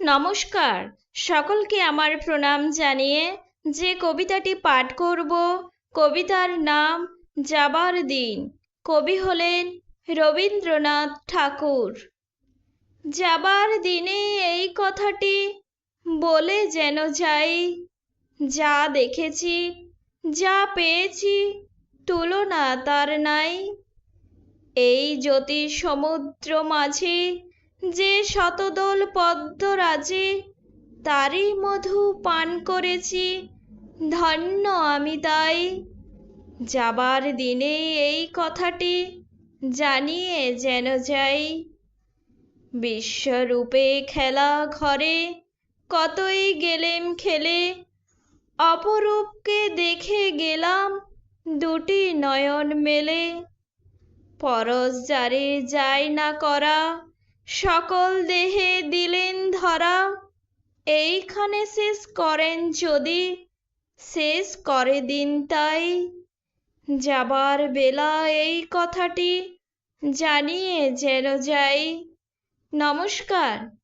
নমস্কার। সকলকে আমার প্রণাম জানিয়ে যে কবিতাটি পাঠ করব, কবিতার নাম যাবার দিন। কবি হলেন রবীন্দ্রনাথ ঠাকুর। যাবার দিনে এই কথাটি বলে যেন যাই। যা দেখেছি, যা পেয়েছি, তুলনা তার নাই। এই জ্যোতি সমুদ্র মাঝে যে শতদল পদ্মরাজে তারই মধু পান করেছি, ধন্য আমি তাই। যাবার দিনে এই কথাটি জানিয়ে যেন যাই। বিশ্বরূপে খেলা ঘরে কতই গেলেম খেলে, অপরূপকে দেখে গেলাম দুটি নয়ন মেলে। পরশ যারে যায় না করা সকল দেহে দিলেন ধরা, এইখানে শেষ করেন যদি, শেষ করে দিন তাই। যাবার বেলা এই কথাটি জানিয়ে যেন যাই। নমস্কার।